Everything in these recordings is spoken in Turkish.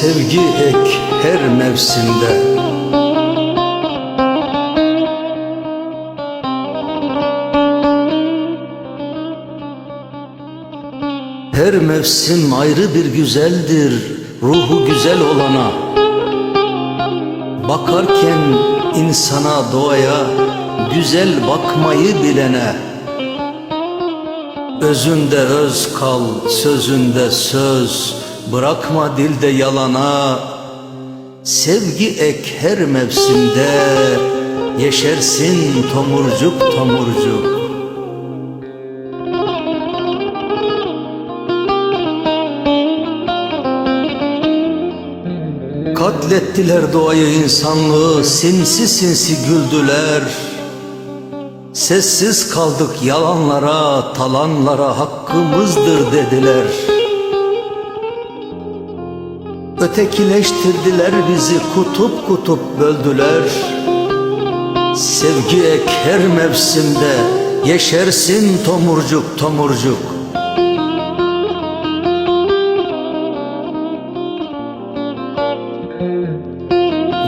Sevgi ek her mevsimde. Her mevsim ayrı bir güzeldir ruhu güzel olana. Bakarken insana doğaya güzel bakmayı bilene. Özünde öz kal, sözünde söz, bırakma dilde yalana Sevgi ek her mevsimde, yeşersin tomurcuk tomurcuk. Katlettiler doğayı insanlığı sinsi sinsi güldüler. Sessiz kaldık yalanlara talanlara hakkımızdır dediler Ötekileştirdiler bizi kutup kutup böldüler. Sevgi ek her mevsimde yeşersin tomurcuk tomurcuk.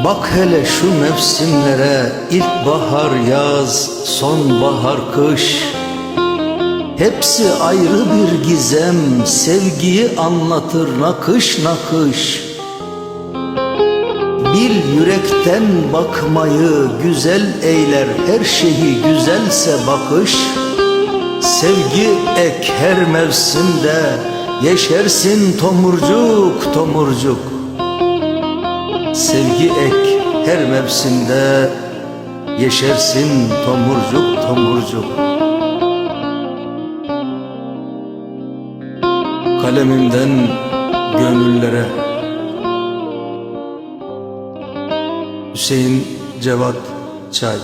Bak hele şu mevsimlere ilkbahar yaz, sonbahar kış Hepsi ayrı bir gizem, sevgiyi anlatır nakış nakış. Bil yürekten bakmayı güzel eyler her şeyi güzelse bakış. Sevgi ek her mevsimde yeşersin tomurcuk tomurcuk. Sevgi ek her mevsimde yeşersin tomurcuk tomurcuk Kalemimden gönüllere. Hüseyin Cevat Çay